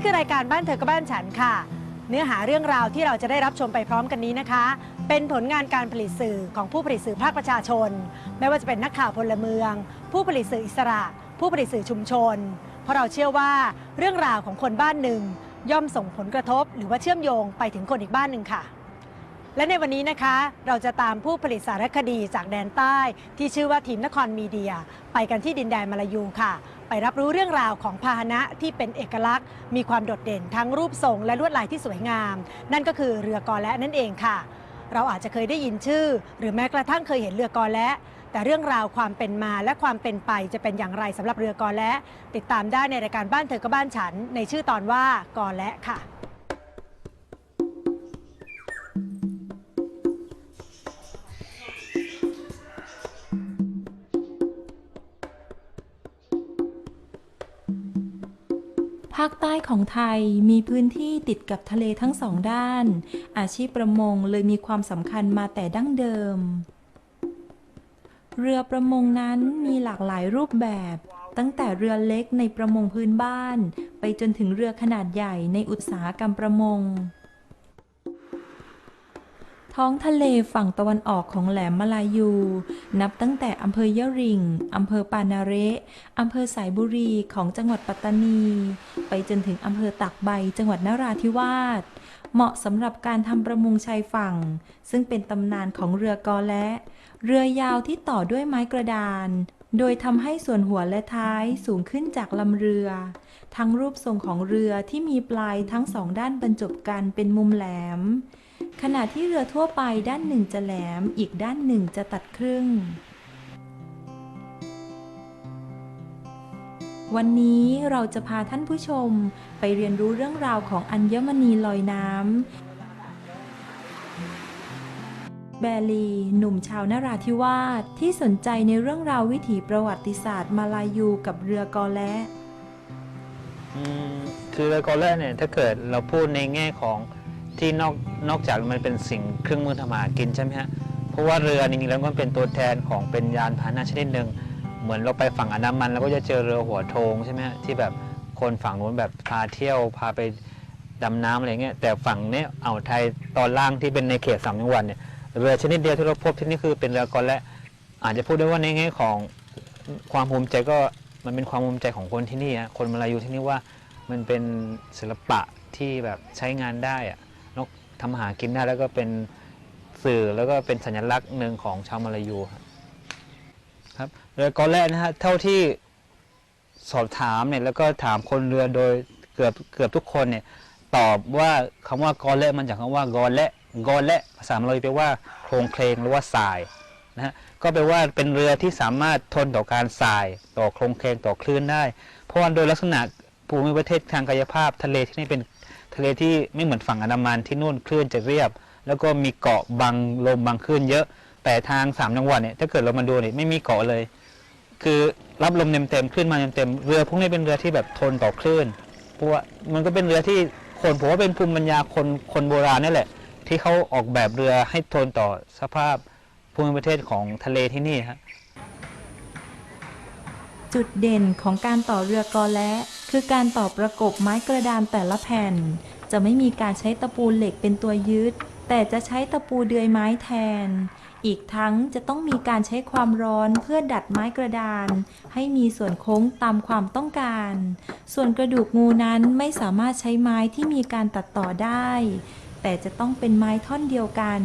นี่คือรายการบ้านเธอกับบ้านฉันค่ะ เนื้อหาเรื่องราวที่เราจะได้รับชมไปพร้อมกันนี้นะคะ เป็นผลงานการผลิตสื่อของผู้ผลิตสื่อภาคประชาชน ไม่ว่าจะเป็นนักข่าวพลเมือง ผู้ผลิตสื่ออิสระ ผู้ผลิตสื่อชุมชน เพราะเราเชื่อว่าเรื่องราวของคนบ้านหนึ่ง ย่อมส่งผลกระทบ หรือว่าเชื่อมโยงไปถึงคนอีกบ้านหนึ่งค่ะและในวันนี้นะคะเราจะตามผู้ผลิตสารคดีจากแดนใต้ ที่ชื่อว่าทีมนครมีเดีย ไปกันที่ดินแดนมาลายูค่ะ ไปรับรู้เรื่องราวของพาหนะที่เป็นเอกลักษณ์ มีความโดดเด่นทั้งรูปทรงและลวดลายที่สวยงาม นั่นก็คือเรือกอและนั่นเองค่ะ เราอาจจะเคยได้ยินชื่อ หรือแม้กระทั่งเคยเห็นเรือกอและ แต่เรื่องราวความเป็นมาและความเป็นไปจะเป็นอย่างไรสำหรับเรือกอและ ติดตามได้ในรายการบ้านเธอก็บ้านฉัน ในชื่อตอนว่ากอและค่ะาคใต้ของไทยมีพื้นที่ติดกับทะเลทั้งสองด้าน อาชีพประมงเลยมีความสำคัญมาแต่ดั้งเดิม เรือประมงนั้นมีหลากหลายรูปแบบ ตั้งแต่เรือเล็กในประมงพื้นบ้าน ไปจนถึงเรือขนาดใหญ่ในอุตสาหกรรมประมง ท้องทะเลฝั่งตะวันออกของแหลมมาลายู นับตั้งแต่อำเภอยะริงอำเภอปานาเระอำเภอสายบุรีของจังหวัดปัตตานี ไปจนถึงอำเภอตากใบจังหวัดนราธิวาสเหมาะสำหรับการทำประมงชายฝั่ง ซึ่งเป็นตำนานของเรือกอและ เรือยาวที่ต่อด้วยไม้กระดาน โดยทำให้ส่วนหัวและท้ายสูงขึ้นจากลำเรือ ทั้งรูปทรงของเรือที่มีปลายทั้งสองด้านบรรจบกันเป็นมุมแหลม ขณะที่เรือทั่วไปด้านหนึ่งจะแหลม อีกด้านหนึ่งจะตัดครึ่ง วันนี้เราจะพาท่านผู้ชมไปเรียนรู้เรื่องราวของอัญมณีลอยน้ำ แบลี หนุ่มชาวนราธิวาสที่สนใจในเรื่องราววิถีประวัติศาสตร์มาลายูกับเรือกอและคือเรือกอแรกเนี่ยถ้าเกิดเราพูดในแง่ของ ที่นอกนอกจากมันเป็นสิ่งเครื่องมือทำมาหากินใช่ไหมฮะเพราะว่าเรือจริงๆแล้วมันเป็นตัวแทนของเป็นยานพาหนะชนิดหนึ่งเหมือนเราไปฝั่งอันดามันเราก็จะเจอเรือหัวโทงใช่ไหมฮะที่แบบคนฝั่งนู้นแบบพาเที่ยวพาไปดำน้ำอะไรเงี้ยแต่ฝั่งเนี้ยอ่าวไทยตอนล่างที่เป็นในเขตสามจังหวัดเนี่ยเรือชนิดเดียวที่เราพบที่นี่คือเป็นเรือกอและอาจจะพูดได้ว่าในแง่ของความภูมิใจก็มันเป็นความภูมิใจของคนที่นี่ฮะคนมาลายูที่นี่ว่ามันเป็นศิลปะที่แบบใช้งานได้อะ ทำอาหากินได้แล้วก็เป็นสื่อแล้วก็เป็นสัญลักษณ์หนึ่งของชาวมาลายูครับเรือกอแรกนะฮะเท่าที่สอบถามเนี่ยแล้วก็ถามคนเรือโดยเกือบเกือบทุกคนเนี่ยตอบว่าคำว่ากอแระมันจากคำว่ากอแระกอแระภาษามาลายูแปลว่าโครงเคลงหรือว่าทรายนะฮะก็แปลว่าเป็นเรือที่สามารถทนต่อการทรายต่อโครงเคลงต่อคลื่นได้ เพราะว่าโดยลักษณะภูมิประเทศทางกายภาพทะเลที่นี่เป็น ทะเลที่ไม่เหมือนฝั่งอันดามันที่นู่นคลื่นจะเรียบ แล้วก็มีเกาะบังลมบังคลื่นเยอะ แต่ทางสามจังหวัดเนี่ยถ้าเกิดเรามาดูเนี่ยไม่มีเกาะเลย คือรับลมเต็มๆคลื่นมาเต็มๆเรือพวกนี้เป็นเรือที่แบบทนต่อคลื่นเพราะว่ามันก็เป็นเรือที่คนผมว่าเป็นภูมิปัญญาคนคนโบราณนี่แหละ ที่เขาออกแบบเรือให้ทนต่อสภาพภูมิประเทศของทะเลที่นี่ฮะ จุดเด่นของการต่อเรือกอและ คือการต่อประกบไม้กระดานแต่ละแผ่น จะไม่มีการใช้ตะปูเหล็กเป็นตัวยึด แต่จะใช้ตะปูเดือยไม้แทน อีกทั้งจะต้องมีการใช้ความร้อนเพื่อดัดไม้กระดาน ให้มีส่วนโค้งตามความต้องการ ส่วนกระดูกงูนั้นไม่สามารถใช้ไม้ที่มีการตัดต่อได้ แต่จะต้องเป็นไม้ท่อนเดียวกัน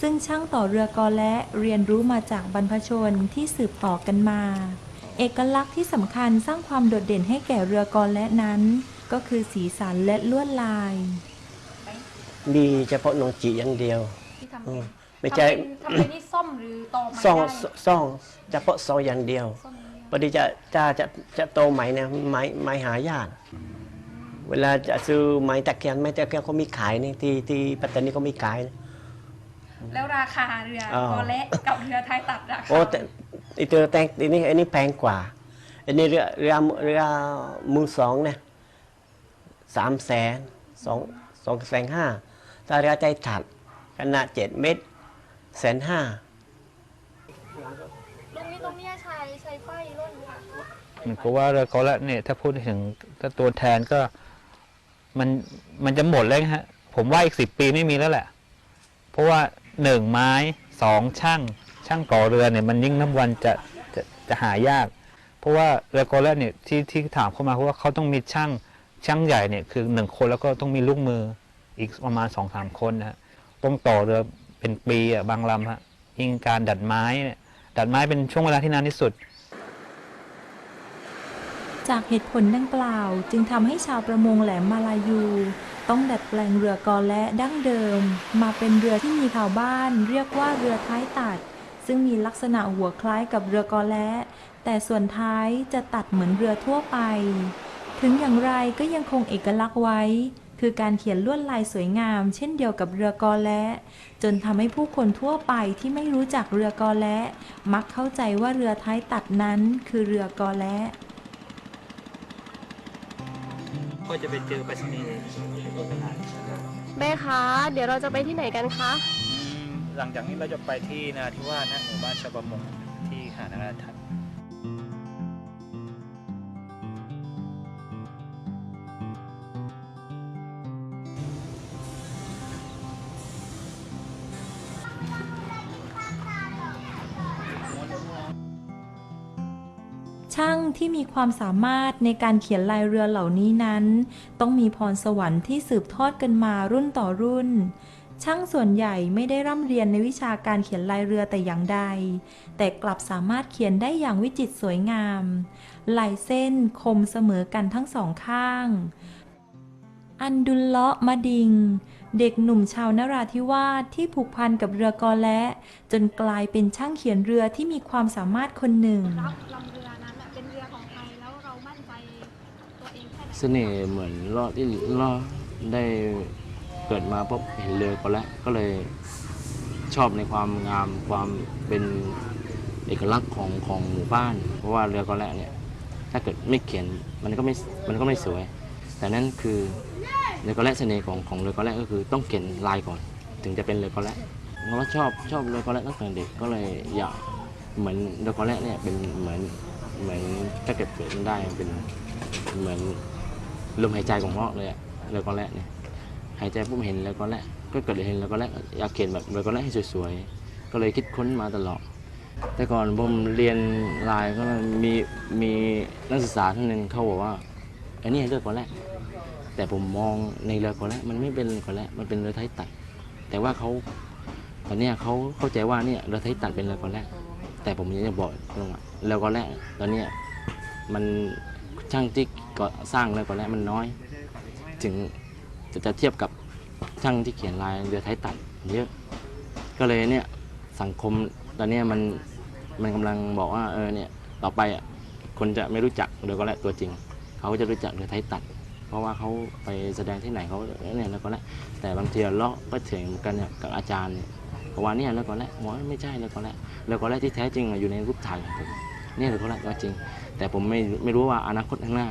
ซึ่งช่างต่อเรือกอและเรียนรู้มาจากบรรพชนที่สืบต่อกันมา เอกลักษณ์ที่สำคัญสร้างความโดดเด่นให้แก่เรือกอและนั้น ก็คือสีสันและลวดลาย มีเฉพาะนองจีอย่างเดียวที่ทำอืเป็มนไม่ใช่ทำเป็นทำเป็นนี่ซ่อมหรือตอไม้ซ่องได้ซ่องเฉพาะซองอย่างเดียวซ่อมอย่างเดียวพอดีจะจะจะจะโตใหม่เนี่ยไม้ไม้หายากเวลาจะซื้อไม้ตะเคียนไม้ตะเคียนเขามีขายนี่ที่ที่ปัตตานีเขามีขายนะ แล้วราคาเรืออ๋อกอและกับเรือไทยตัดราคาโอ้แต่ อีตัวแตงอันนี้อันนี้แพงกว่า อันนี้เรือเรือเรือมือสองเนี่ยสามแสนสองสองแสนห้าถ้าเรือใจถัดขนาดเจ็ดเมตรแสนห้าตรงนี้ตรงนี้ใช้ใช้ไฟร่นค่ะเหมือนกับว่าเรือกอและเนี่ยถ้าพูดถึงถ้าตัวแทนก็มันมันจะหมดแล้วฮะ ผมว่าอีกสิบปีไม่มีแล้วแหละ เพราะว่าหนึ่งไม้สองช่าง ช่างก่อเรือเนี่ยมันยิ่งนับวันจะจะจะหายาก เพราะว่าเรือกอและเนี่ยที่ที่ถามเข้ามาเพราะว่าเขาต้องมีช่างช่างใหญ่เนี่ยคือหนึ่งคนแล้วก็ต้องมีลูกมืออีกประมาณสองสามคนนะฮะต้องต่อเรือเป็นปีอะบางลำฮะยิ่งการดัดไม้เนี่ยดัดไม้เป็นช่วงเวลาที่นานที่สุด จากเหตุผลดังกล่าวจึงทำให้ชาวประมงแหลมมาลายู ต้องดัดแปลงเรือกอและดั้งเดิม มาเป็นเรือที่มีข่าวบ้าน เรียกว่าเรือท้ายตัด ซึ่งมีลักษณะหัวคล้ายกับเรือกอและแต่ส่วนท้ายจะตัดเหมือนเรือทั่วไป ถึงอย่างไรก็ยังคงเอกลักษณ์ไว้ คือการเขียนลวดลายสวยงาม เช่นเดียวกับเรือกอและจนทำให้ผู้คนทั่วไปที่ไม่รู้จักเรือกอและมักเข้าใจว่าเรือท้ายตัดนั้นคือเรือกอและก็จะไปเจอไปสนีย์ตัวขนาดแม่คะ เดี๋ยวเราจะไปที่ไหนกันคะ หลังจากนี้เราจะไปที่นาทิวาสนะหมู่บ้านชาวประมงที่หาดนาทัศน์ช่างที่มีความสามารถในการเขียนลายเรือเหล่านี้นั้น ต้องมีพรสวรรค์ที่สืบทอดกันมารุ่นต่อรุ่น ช่างส่วนใหญ่ไม่ได้ร่ำเรียนในวิชาการเขียนลายเรือแต่อย่างใด แต่กลับสามารถเขียนได้อย่างวิจิตรสวยงาม ลายเส้นคมเสมอกันทั้งสองข้าง อันดุลเลาะมะดิง เด็กหนุ่มชาวนราธิวาสที่ผูกพันกับเรือกอและ จนกลายเป็นช่างเขียนเรือที่มีความสามารถคนหนึ่งรับลำเรือนั้นน่ะเป็นเรือของไทยแล้วเรามั่นใจตัวเองแค่ไหนเสน่ห์เหมือนเลาะที่เลาะได้เกิดมาปุ๊บเห็นเรือก็แล้วก็เลยชอบในความงามความเป็นเอกลักษณ์ของของหมู่บ้าน เพราะว่าเรือก็แล้วเนี่ยถ้าเกิดไม่เขียนมันก็ไม่มันก็ไม่สวย แต่นั่นคือเรือก็แล้วเสน่ห์ของของเรือก็แล้วก็คือต้องเขียนลายก่อน ถึงจะเป็นเรือก็แล้วเราก็ชอบชอบเรือก็แล้วตั้งแต่เด็กก็เลยอยากเหมือนเรือก็แล้วเนี่ยเป็นเหมือนเหมือนถ้าเกิดเกิดมันได้เป็นเหมือนลมหายใจของเงาะเลยอะเลยก็แรกเนี่ย หายใจปุ๊บเห็นแล้วก็แรกก็เกิดเห็นแล้วก็แรกอยากเขียนแบบเลยก็แรกให้สวยๆ ก็เลยคิดค้นมาตลอด แต่ก่อนผมเรียนลายก็มีมีนักศึกษาท่านหนึ่งเขาบอกว่าอันนี้เรือก็แรกแต่ผมมองในเรือก็แรกมันไม่เป็นเรือก็แรกมันเป็นเรือไทยตัด แต่ว่าเขาตอนนี้เขาเข้าใจว่าเนี่ยเรือไทยตัดเป็นเรือก็แรกแต่ผมยังจะบอกตรงว่าเรือก็แรกตอนนี้มันช่างที่ก็สร้างเรือก็แรกมันน้อย ถึง จะจะเทียบกับช่างที่เขียนลายเรือไทยตัดเยอะก็เลยเนี่ยสังคมตอนนี้มันมันกำลังบอกว่าเออเนี่ยต่อไปอะคนจะไม่รู้จักเรือก็แรกตัวจริง เขาจะรู้จักเรือไทยตัด เพราะว่าเขาไปแสดงที่ไหนเขาเนี่ยแล้วก็แรกแต่บางทีเลาะก็เถึงกันเนี่ยกับอาจารย์เนี่ยเพราะว่าเนี่ยแล้วก็แรกบอกว่าไม่ใช่แล้วก็แรกแล้วก็แรกที่แท้จริงอยู่ในรูปถ่ายของผมเนี่ยแล้วก็แรกก็จริง แต่ผมไม่ไม่รู้ว่าอนาคตข้างหน้า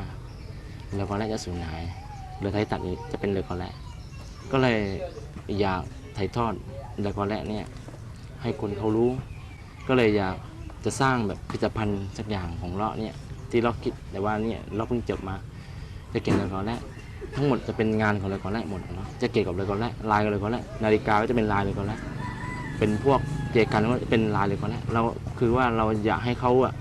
เรือคอแรกจะสูญหาย เรือไทยตัดนี้จะเป็นเรือคอแรกก็เลยอยากถ่ายทอดเรือคอแรกเนี่ยให้คนเขารู้ ก็เลยอยากจะสร้างแบบผลิตภัณฑ์สักอย่างของเลาะเนี่ยที่เราคิดแต่ว่าเนี่ยเราเพิ่งจบมา จะเกี่ยวกับเรือคอแรกทั้งหมดจะเป็นงานของเรือคอแรกหมดเนาะจะเกี่ยวกับเรือคอแรกลายกับเรือคอแรกนาฬิกาก็จะเป็นลายเรือคอแรกเป็นพวกเกี่ยวกันก็เป็นลายเรือคอแรกเราคือว่าเราอยากให้เขาอะ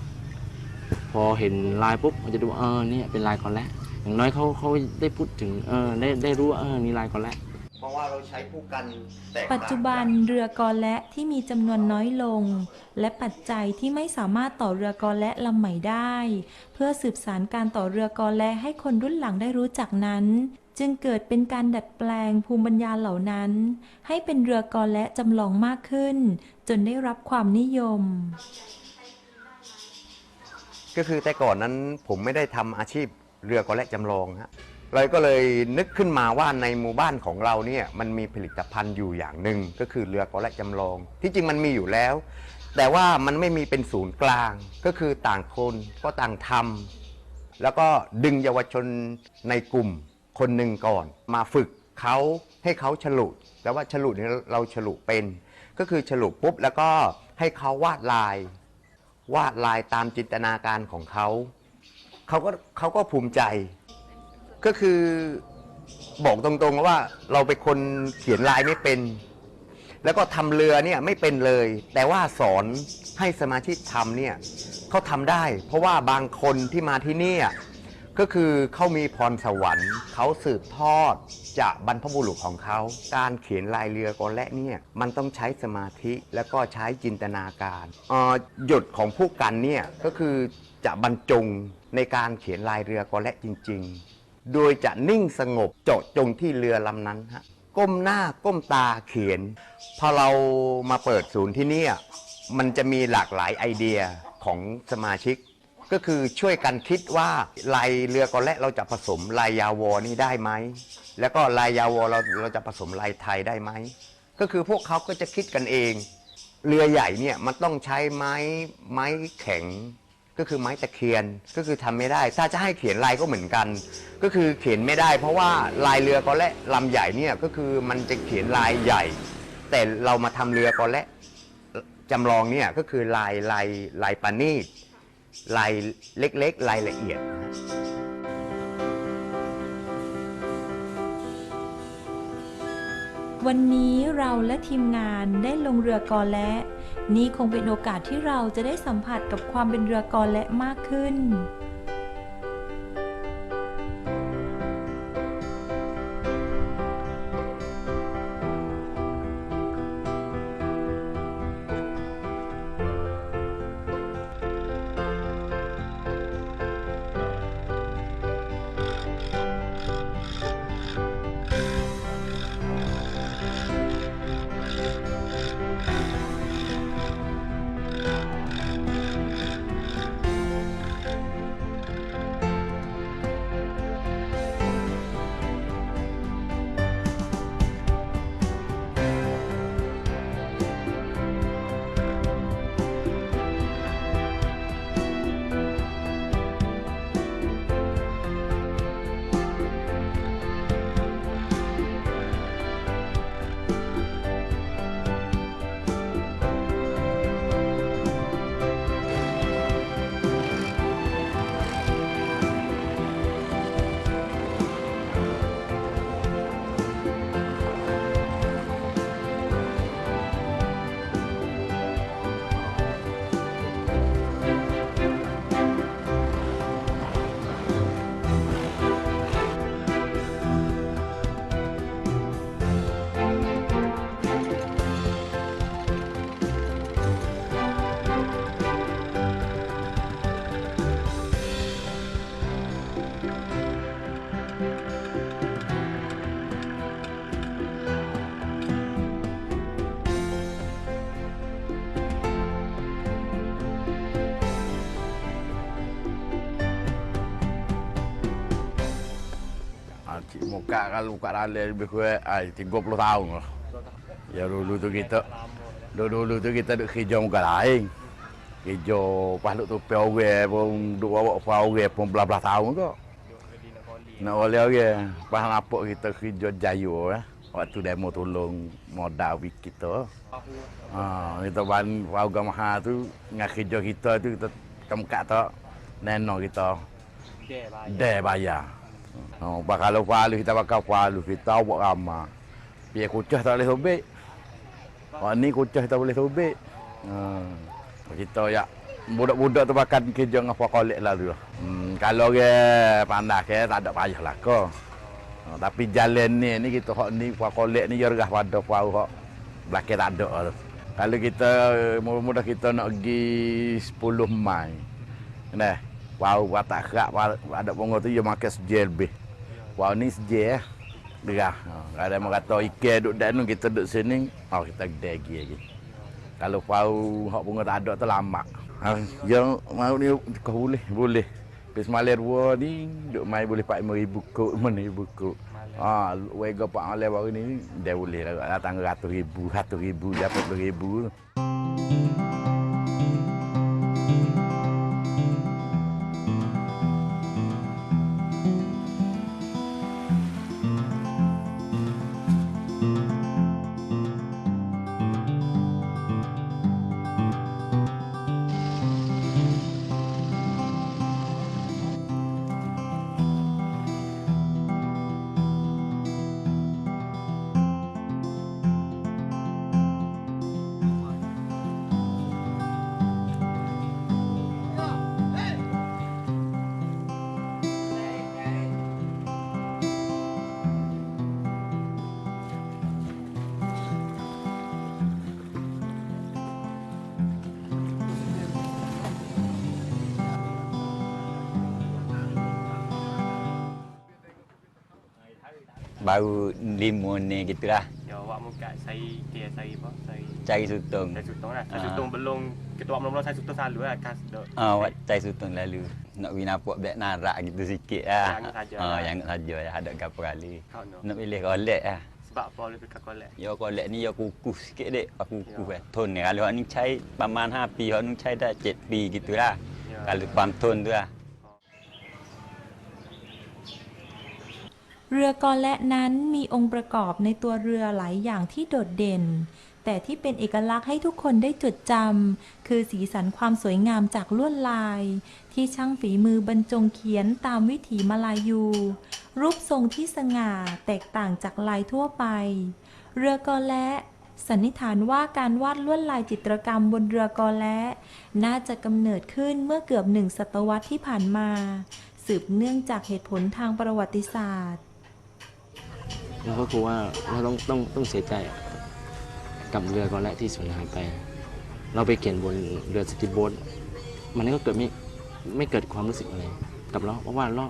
พอเห็นลายปุ๊บมันจะดูว่าเออเนี่ยเป็นลายก่อนแล้ว อย่างน้อยเขาเขาได้พูดถึงเออได้ได้รู้ว่าเออนี่ลายก่อนแล้วเพราะว่าเราใช้ผู้กันแตกต่างปัจจุบันเรือกอและที่มีจำนวนน้อยลง และปัจจัยที่ไม่สามารถต่อเรือกอและลำใหม่ได้ เพื่อสืบสารการต่อเรือกอและให้คนรุ่นหลังได้รู้จักนั้น จึงเกิดเป็นการดัดแปลงภูมิปัญญาเหล่านั้น ให้เป็นเรือกอและจำลองมากขึ้น จนได้รับความนิยม ก็คือแต่ก่อนนั้นผมไม่ได้ทำอาชีพ เรือกอและจำลองฮะเลยก็เลยนึกขึ้นมาว่าในหมู่บ้านของเราเนี่ยมันมีผลิตภัณฑ์อยู่อย่างหนึ่งก็คือเรือกอและจำลอง ที่จริงมันมีอยู่แล้ว แต่ว่ามันไม่มีเป็นศูนย์กลาง ก็คือต่างคนก็ต่างทำแล้วก็ดึงเยาวชนในกลุ่มคนหนึ่งก่อน มาฝึกเขาให้เขาฉลุแต่ว่าฉลุเนี่ยเราฉลุเป็น ก็คือฉลุปุ๊บแล้วก็ให้เขาวาดลาย วาดลายตามจินตนาการของเขา เขาก็เขาก็ภูมิใจ ก็คือบอกตรงๆว่าเราเป็นคนเขียนลายไม่เป็น แล้วก็ทำเรือเนี่ยไม่เป็นเลย แต่ว่าสอนให้สมาชิกทำเนี่ยเขาทำได้ เพราะว่าบางคนที่มาที่นี่ก็คือเขามีพรสวรรค์เขาสืบทอดจากบรรพบุรุษของเขา การเขียนลายเรือกอและเนี่ยมันต้องใช้สมาธิแล้วก็ใช้จินตนาการออหยดของผู้กันเนี่ยก็คือจะบรรจง ในการเขียนลายเรือกอและจริง ๆ โดยจะนิ่งสงบเจาะจงที่เรือลำนั้นฮะก้มหน้าก้มตาเขียน พอเรามาเปิดศูนย์ที่นี่มันจะมีหลากหลายไอเดียของสมาชิก ก็คือช่วยกันคิดว่าลายเรือกอและเราจะผสมลายยาวอนี่ได้ไหม แล้วก็ลายยาวอเราเราจะผสมลายไทยได้ไหม ก็คือพวกเขาก็จะคิดกันเอง เรือใหญ่เนี่ยมันต้องใช้ไม้ไม้แข็ง ก็คือไม้ตะเคียนก็คือทำไม่ได้ ถ้าจะให้เขียนลายก็เหมือนกัน ก็คือเขียนไม่ได้ เพราะว่าลายเรือกอและลำใหญ่เนี่ยก็คือมันจะเขียนลายใหญ่ แต่เรามาทำเรือกอและจำลองเนี่ยก็คือลายลายลายปานีตลายเล็กๆลายละเอียดนะวันนี้เราและทีมงานได้ลงเรือกอและ นี่คงเป็นโอกาสที่เราจะได้สัมผัสกับความเป็นเรือกอและมากขึ้น Moka kalau kat dalam lebih kurang ai 30 tahun lah. Ya dulu tu kita dulu tu kita duk kerja muka lain. Kerja pas duk tu pe orang pun duk bawa pa orang pun belah-belah tahun kok. Nak oleh orang pas nampak kita kerja jayu eh. Waktu demo tolong modal wik kita. Ha, kita ban warga maha tu dengan kerja kita tu kita temkat tak neno kita. Deh bayar. Oh, kalau palu kita bakal palu kita buat ramah. Biar kucah tak boleh sobek. Wah ni kucah tak boleh sobek. Ha. Kita ya budak-budak tu bakal kerja dengan apa kolek lalu. Hmm, kalau ke pandai ke tak ada payah lah ko. Ha, tapi jalan ni ni kita hok ni apa kolek ni jergah pada pau hok belakang tak ada tu. Kalau kita mudah-mudah kita nak pergi 10 Mai. Nah, Wow, watak kerak ada pongo tu dia makan sejel lebih. Wow ni sejel eh. Derah. Ha, ada yang kata ikan duduk dan kita duduk sini, oh kita gede lagi lagi. Kalau pau hak bunga tak ada terlamak. Ha, yang mau ni kau boleh, boleh. Pes maler dua ni duk mai boleh 5000 kok, mana ribu kok. Ha, wega pak maler baru ni dia boleh lah datang ratus ribu, ratus ribu, dapat ribu. Baru lima ni gitulah. Ya, awak muka saya dia saya apa? Saya Cari sutong. saya sutong lah. Saya Ah. sutong belum ketua mula-mula saya sutong selalu lah kas dok. Ah, awak cari sutong lalu. Nak pergi nampak black narak gitu sikit lah. Jangan saja Ah, lah. jangan saja lah. Ada berapa kali. Nak pilih kolek lah. Sebab apa lebih ke kolek? Ya kolek ni ya kukuh sikit dek. Pak kukuh eh. Ton ni. Kalau ni cai paman hapi. Hak ni cai dah cet pi gitu lah. Ya. Kalau pam ton tu lah. เรือกอและนั้นมีองค์ประกอบในตัวเรือหลายอย่างที่โดดเด่น แต่ที่เป็นเอกลักษณ์ให้ทุกคนได้จดจำคือสีสันความสวยงามจากลวดลาย ที่ช่างฝีมือบรรจงเขียนตามวิถีมาลายู รูปทรงที่สง่าแตกต่างจากลายทั่วไป เรือกอและสันนิษฐานว่าการวาดลวดลายจิตรกรรมบนเรือกอและ น่าจะกำเนิดขึ้นเมื่อเกือบหนึ่งศตวรรษที่ผ่านมา สืบเนื่องจากเหตุผลทางประวัติศาสตร์ แล้วก็คือว่าเราต้องต้องต้องเสียใจกับเรือก่อนแรกที่สูญหายไป เราไปเขียนบนเรือสติโบ๊ทมันก็เกิดไม่ไม่เกิดความรู้สึกอะไรกับเราเพราะว่าเรา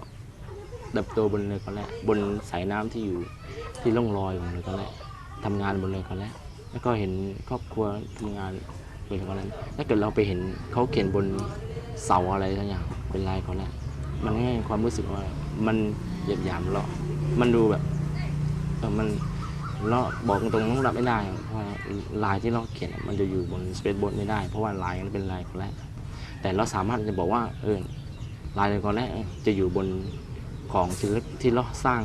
เติบโตบนเรือก่อนแรกบนสายน้ำที่อยู่ที่ล่องลอยของเรือก่อนแรกทำงานบนเรือก่อนแรกแล้วก็เห็นครอบครัวทำงานบนเรือก่อนแรกถ้าเกิดเราไปเห็นเขาเขียนบนเสาอะไรสักอย่างเป็นลายก่อนแรกมันให้ความรู้สึกว่ามันเหยียดหยามเรา มันดูแบบ มันเราบอกตรงๆต้องรับไม่ได้อะเพราะว่าลายที่เราเขียนอะมันจะอยู่บนสเปซบนไม่ได้ เพราะว่าลายนั้นเป็นลายคนแรกแต่เราสามารถจะบอกว่าเออลายคนแรกจะอยู่บนของศิลปะที่เราสร้าง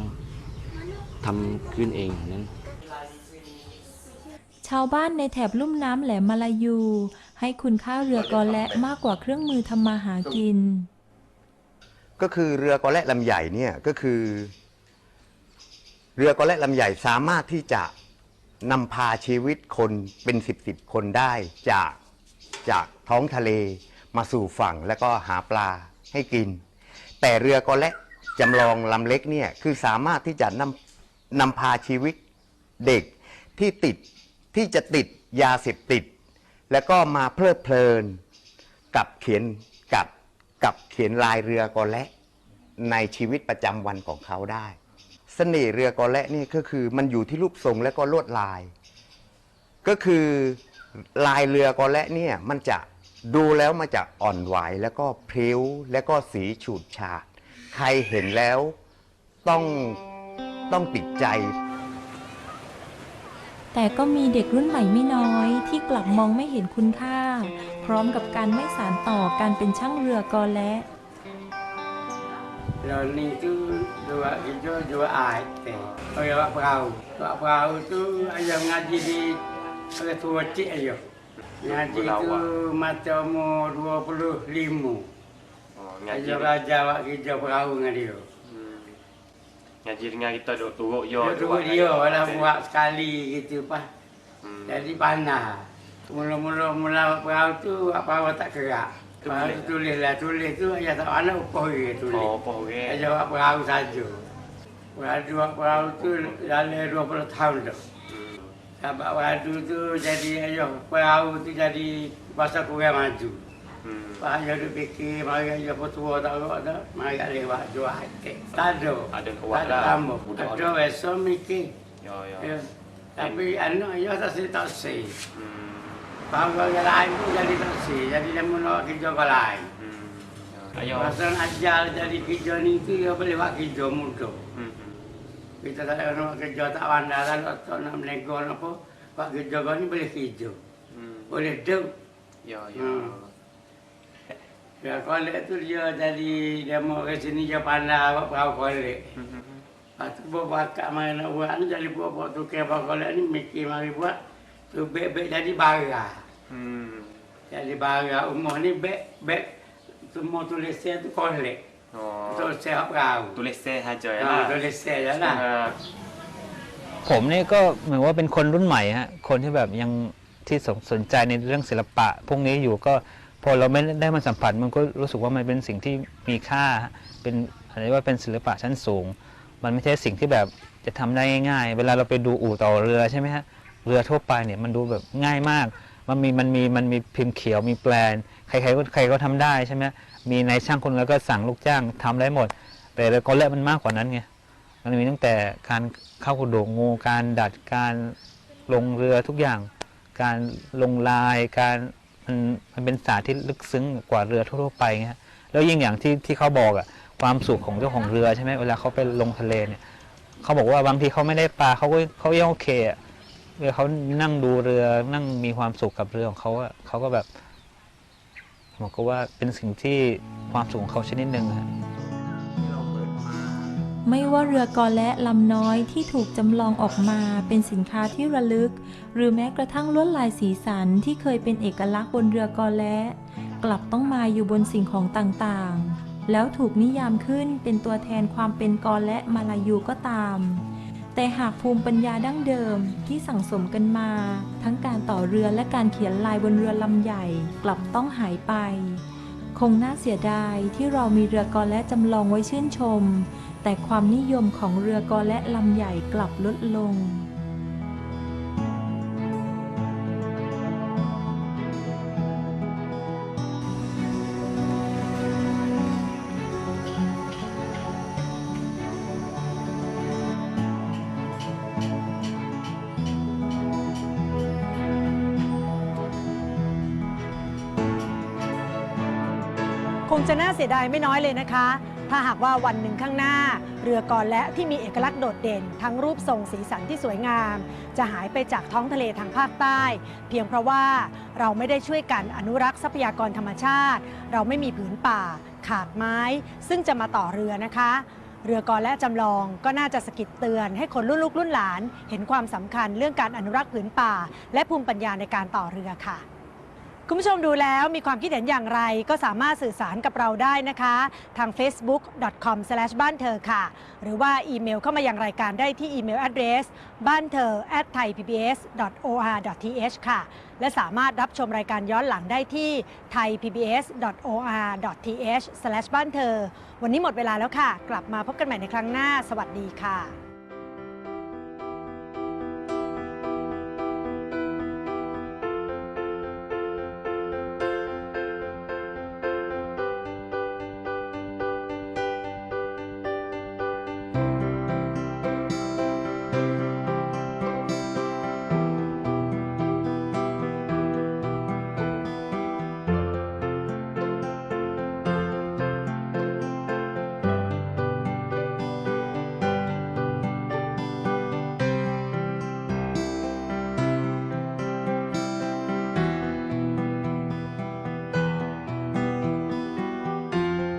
ทำขึ้นเองนั้นชาวบ้านในแถบลุ่มน้ำแหลมมาลายู ให้คุณค่าเรือกอและมากกว่าเครื่องมือทำมาหากิน ก็คือเรือกอและลำใหญ่เนี่ยก็คือ เรือกอและลำใหญ่สามารถที่จะนำพาชีวิตคนเป็นสิบสิบคนได้จากจากท้องทะเลมาสู่ฝั่งแล้วก็หาปลาให้กิน แต่เรือกอและจำลองลำเล็กเนี่ยคือสามารถที่จะนำนำพาชีวิตเด็กที่ติดที่จะติดยาเสพติด แล้วก็มาเพลิดเพลินกับเขียนกับกับเขียนลายเรือกอและในชีวิตประจำวันของเขาได้ เสน่ห์เรือกอและนี่ก็คือมันอยู่ที่รูปทรงและก็ลวดลาย ก็คือลายเรือกอและเนี่ยมันจะดูแล้วมันจะอ่อนไหวแล้วก็พริ้วแล้วก็สีฉูดฉาดใครเห็นแล้วต้องต้องติดใจ แต่ก็มีเด็กรุ่นใหม่ไม่น้อยที่กลับมองไม่เห็นคุณค่า พร้อมกับการไม่สานต่อการเป็นช่างเรือกอและ Rồi ni tu dua hijau dua air teh. Oh ya perahu. Buat perahu tu ayah ngaji di orang tua cik ayah. Ngaji tu mata umur 25. Oh, ngaji Ayah belajar buat kerja perahu dengan dia. ngaji dengan kita duk turut yo. Dia turut dia walau buat sekali gitu pas. Jadi panas. Mula-mula mula perahu tu apa-apa tak gerak. Tu Lepas boleh. tu tulis lah, tulis tu ayah tak mana upah dia tulis. Oh, apa orang? Ayah buat perahu saja. Wadu buat perahu tu dalam 20 tahun tu. Sebab wadu tu jadi ayah perahu tu jadi bahasa kurang maju. Hmm. Pak ayah tu fikir, mari ayah petua tak ada dah, mari lewat jual hati. Tak ada. Ada kuat ada lah. tambah. Ada esok mikir. Ya, ya. Ya. Tapi anak ayah tak sih tak sih. Hmm. Faham orang lain tu jadi tak sih. Jadi dia mula kerja orang lain. Hmm. Ayo. Pasal ajar jadi kerja ni tu dia boleh buat kerja mudah. Hmm. Kita tak ada nak kerja tak pandai lah, tak nak menego apa. Buat kerja kau ni boleh kerja. Hmm. Boleh duk. Ya, ya. Hmm. Ya kolek tu dia jadi dia mau ke sini dia pandai buat perahu kolek. Hmm. Lepas tu buat bakat mari nak buat ni jadi buat buat tu kira perahu kolek ni mikir mari buat. Tu beg-beg jadi bara. Hmm. Jadi bara umur ni beg beg semua tulisan tu kolek. Oh. Tulisan perahu. Tulis saya saja ya. Ha, tulisan je lah. Setengah ผมนี่ก็เหมือนว่าเป็นคนรุ่นใหม่ฮะคนที่แบบยังที่สนสนใจในเรื่องศิลปะ พวกนี้อยู่ก็พอเราไม่ได้มาสัมผัสมันก็รู้สึกว่ามันเป็นสิ่งที่มีค่าฮะเป็นอะไรว่าเป็นศิลปะชั้นสูง มันไม่ใช่สิ่งที่แบบจะทำได้ง่ายๆ เวลาเราไปดูอู่ต่อเรือใช่ไหมฮะ เรือทั่วไปเนี่ยมันดูแบบง่ายมาก มันมีมันมีมันมีพิมพ์เขียวมีแปลน ใครๆก็ใครก็ทำได้ใช่ไหมมีนายช่างคนแล้วก็สั่งลูกจ้างทำได้หมด แต่เรือก็เละมันมากกว่านั้นไงมันมีตั้งแต่การเข้ากระโดงงูการดัดการลงเรือทุกอย่าง การลงลายการมันมันเป็นศาสตร์ที่ลึกซึ้งกว่าเรือทั่วไปเงี้ยแล้วยิ่งอย่างที่ที่เขาบอกอะความสุขของเจ้าของเรือใช่ไหมเวลาเขาไปลงทะเลเนี่ยเขาบอกว่าบางทีเขาไม่ได้ปลาเขาก็เขายังโอเคอะ เวลาเขานั่งดูเรือนั่งมีความสุขกับเรือของเขาอะเขาก็แบบบอกก็ว่าเป็นสิ่งที่ความสุขของเขาชนิดหนึ่งอะไม่ว่าเรือกอและลำน้อยที่ถูกจำลองออกมาเป็นสินค้าที่ระลึก หรือแม้กระทั่งลวดลายสีสันที่เคยเป็นเอกลักษณ์บนเรือกอและ กลับต้องมาอยู่บนสิ่งของต่างๆ แล้วถูกนิยามขึ้นเป็นตัวแทนความเป็นกอและมาลายูก็ตาม แต่หากภูมิปัญญาดั้งเดิมที่สั่งสมกันมา ทั้งการต่อเรือและการเขียนลายบนเรือลำใหญ่กลับต้องหายไป คงน่าเสียดายที่เรามีเรือกอและจำลองไว้ชื่นชม แต่ความนิยมของเรือกอและลำใหญ่กลับลดลง น่าเสียดายไม่น้อยเลยนะคะ ถ้าหากว่าวันหนึ่งข้างหน้า เรือกอและที่มีเอกลักษณ์โดดเด่น ทั้งรูปทรงสีสันที่สวยงาม จะหายไปจากท้องทะเลทางภาคใต้ เพียงเพราะว่าเราไม่ได้ช่วยกันอนุรักษ์ทรัพยากรธรรมชาติ เราไม่มีผืนป่า ขาดไม้ ซึ่งจะมาต่อเรือนะคะเรือกอและจำลองก็น่าจะสกิดเตือนให้คนรุ่นลูกรุ่นหลาน เห็นความสำคัญเรื่องการอนุรักษ์ผืนป่า และภูมิปัญญาในการต่อเรือค่ะ คุณผู้ชมดูแล้วมีความคิดเห็นอย่างไรก็สามารถสื่อสารกับเราได้นะคะ ทาง facebook.com บ้านเธอค่ะ หรือว่าอีเมลเข้ามายังรายการได้ที่อีเมล address บ้านเธอ at thaipbs.or.th ค่ะ และสามารถรับชมรายการย้อนหลังได้ที่ thaipbs.or.th บ้านเธอ วันนี้หมดเวลาแล้วค่ะ กลับมาพบกันใหม่ในครั้งหน้า สวัสดีค่ะ